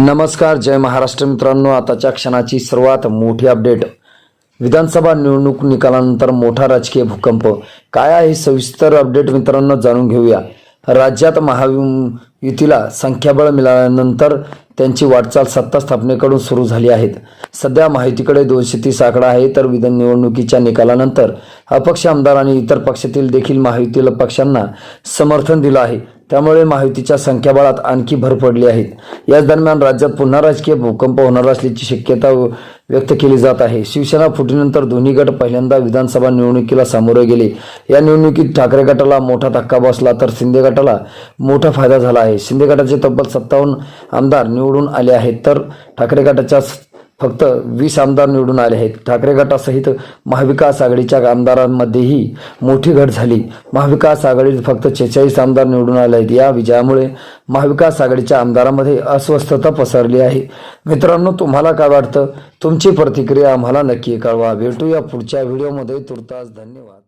नमस्कार जय महाराष्ट्र मित्रांनो. आताच्या क्षणाची सर्वात मोठी अपडेट. विधानसभा निवडणूक निकालानंतर मोठा राजकीय भूकंप. काय आहे सविस्तर अपडेट मित्रांनो जाणून घेऊया. राज्यात महायुतीला संख्याबळ मिळाल्यानंतर त्यांची वाटचाल सत्ता स्थापनेकडून सुरू झाली आहेत सध्या माहितीकडे दोनशे तीस आकडा आहे तर विधान निवडणुकीच्या निकालानंतर अपक्ष आमदार आणि इतर पक्षातील देखील महायुतीला पक्षांना समर्थन दिलं आहे. त्यामुळे महायुतीच्या संख्याबळात आणखी भर पडली आहे. याच दरम्यान राज्यात पुन्हा राजकीय भूकंप होणार असल्याची शक्यता व्यक्त केली जात आहे. शिवसेना फुटीनंतर दोन्ही गट पहिल्यांदा विधानसभा निवडणुकीला सामोरे गेले. या निवडणुकीत ठाकरे गटाला मोठा धक्का बसला तर शिंदे गटाला मोठा फायदा झाला आहे. शिंदे गटाचे तब्बल सत्तावन्न आमदार निवडून आले आहेत. तर ठाकरे गटाच्या फक्त वीस आमदार निवडून आले आहेत. ठाकरे गटासहित महाविकास आघाडीच्या आमदारांमध्येही मोठी घट झाली. महाविकास आघाडीत फक्त छेचाळीस आमदार निवडून आले आहेत. या विजयामुळे महाविकास आघाडीच्या आमदारांमध्ये अस्वस्थता पसरली आहे. मित्रांनो तुम्हाला काय वाटतं? तुमची प्रतिक्रिया आम्हाला नक्की कळवा. भेटूया पुढच्या व्हिडिओमध्ये. तुर्तास धन्यवाद.